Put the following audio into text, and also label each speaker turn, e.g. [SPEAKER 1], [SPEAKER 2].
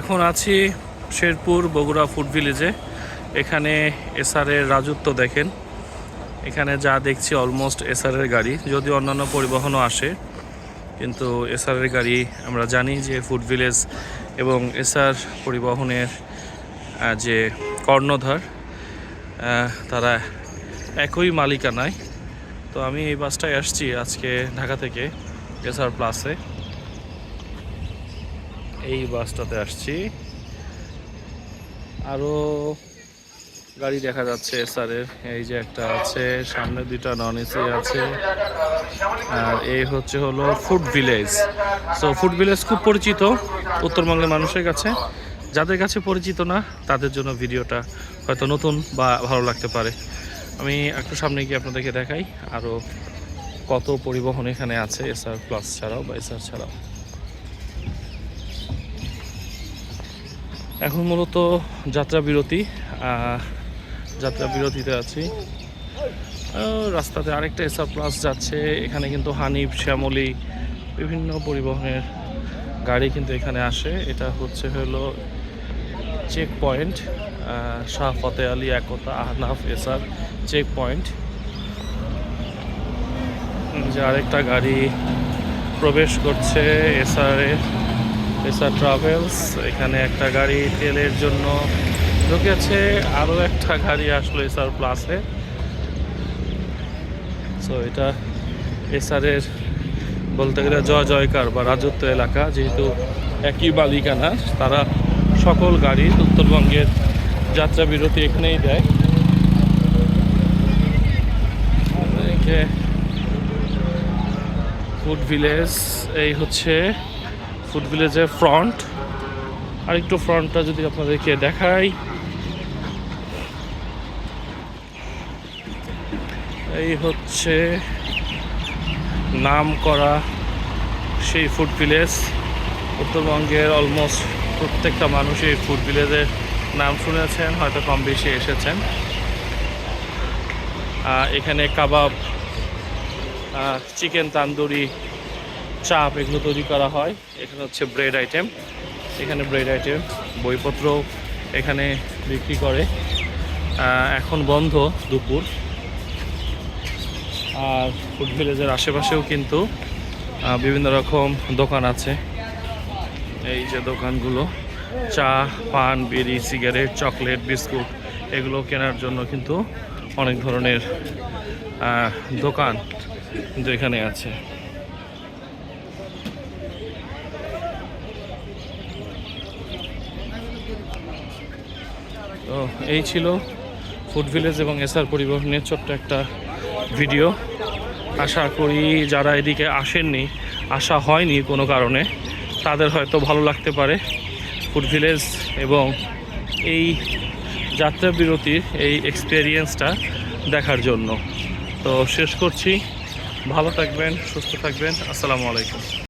[SPEAKER 1] এখন আছি শেরপুর বগুড়া ফুড ভিলেজে। এখানে এসআরের রাজত্ব দেখেন। এখানে যা দেখছি অলমোস্ট এসআরের গাড়ি যদি অন্যান্য পরিবহনও আসে, কিন্তু এসআরের গাড়ি আমরা জানি যে ফুড ভিলেজ এবং এসআর পরিবহনের যে কর্ণধার তারা একই মালিকানায়। তো আমি এই বাসটায় আসছি আজকে ঢাকা থেকে এসআর প্লাসে এই বাসটাতে আসছি। আরও গাড়ি দেখা যাচ্ছে এসআরের। এই যে একটা আছে, সামনে দুইটা নন এসি আছে। আর এই হচ্ছে হলো food village. So food village খুব পরিচিত উত্তরবঙ্গের মানুষের কাছে। যাদের কাছে পরিচিত না, তাদের জন্য ভিডিওটা হয়তো নতুন বা ভালো লাগতে পারে। আমি একটু সামনে গিয়ে আপনাদেরকে দেখাই আরও কত পরিবহন এখানে আছে, এসআর প্লাস ছাড়াও বা এসআর ছাড়াও। এখন মূলত যাত্রা বিরতি যাত্রা বিরতিতে আছি। রাস্তাতে আরেকটা এসআর প্লাস যাচ্ছে, এখানে কিন্তু হানিফ, শ্যামলী বিভিন্ন পরিবহনের গাড়ি কিন্তু এখানে আসে। এটা হচ্ছে হলো check point Shah Fateh Ali Ekta Ahnaf SR check point যে আরেকটা গাড়ি প্রবেশ করছে এসআর এর এসআর ট্রাভেলস এখানে একটা গাড়ি তেলের জন্য ঢুকেছে আরও একটা গাড়ি আসলো এসআর প্লাসে সো এটা এসআরের বলতে গেলে জয় জয়কার বা রাজত্ব এলাকা, যেহেতু একই মালিকানা তারা সকল গাড়ি উত্তরবঙ্গের যাত্রা বিরতি এখানেই দেয়। ফুড ভিলেজ এই হচ্ছে ফুড ভিলেজের ফ্রন্ট। আর একটু ফ্রন্টটা যদি আপনাদেরকে দেখাই। এই হচ্ছে নাম করা সেই ফুড ভিলেজ। উত্তরবঙ্গের অলমোস্ট প্রত্যেকটা মানুষ এই ফুড ভিলেজের নাম শুনেছেন, হয়তো কম বেশি এসেছেন। এখানে কাবাব চিকেন, তান্দুরি চাপ এগুলো তৈরি করা হয়। এখানে হচ্ছে ব্রেড আইটেম এখানে ব্রেড আইটেম বইপত্র এখানে বিক্রি করে। এখন বন্ধ দুপুর। আর ফুড ভিলেজের আশেপাশেও কিন্তু বিভিন্ন রকম দোকান আছে। এই যে দোকানগুলো, চা, পান, বিড়ি, সিগারেট, চকলেট, বিস্কুট, এগুলো কেনার জন্য কিন্তু অনেক ধরনের দোকান কিন্তু এখানে আছে। তো এই ছিল ফুড ভিলেজ এবং এসআর পরিবহনের ছোট্ট একটা ভিডিও। আশা করি যারা এদিকে আসেননি আসা হয়নি কোনো কারণে, তাদের হয়তো ভালো লাগতে পারে। ফুড ভিলেজ এবং এই যাত্রা বিরতির এই এক্সপিরিয়েন্সটা দেখার জন্য। তো শেষ করছি। ভালো থাকবেন, সুস্থ থাকবেন। আসসালামু আলাইকুম।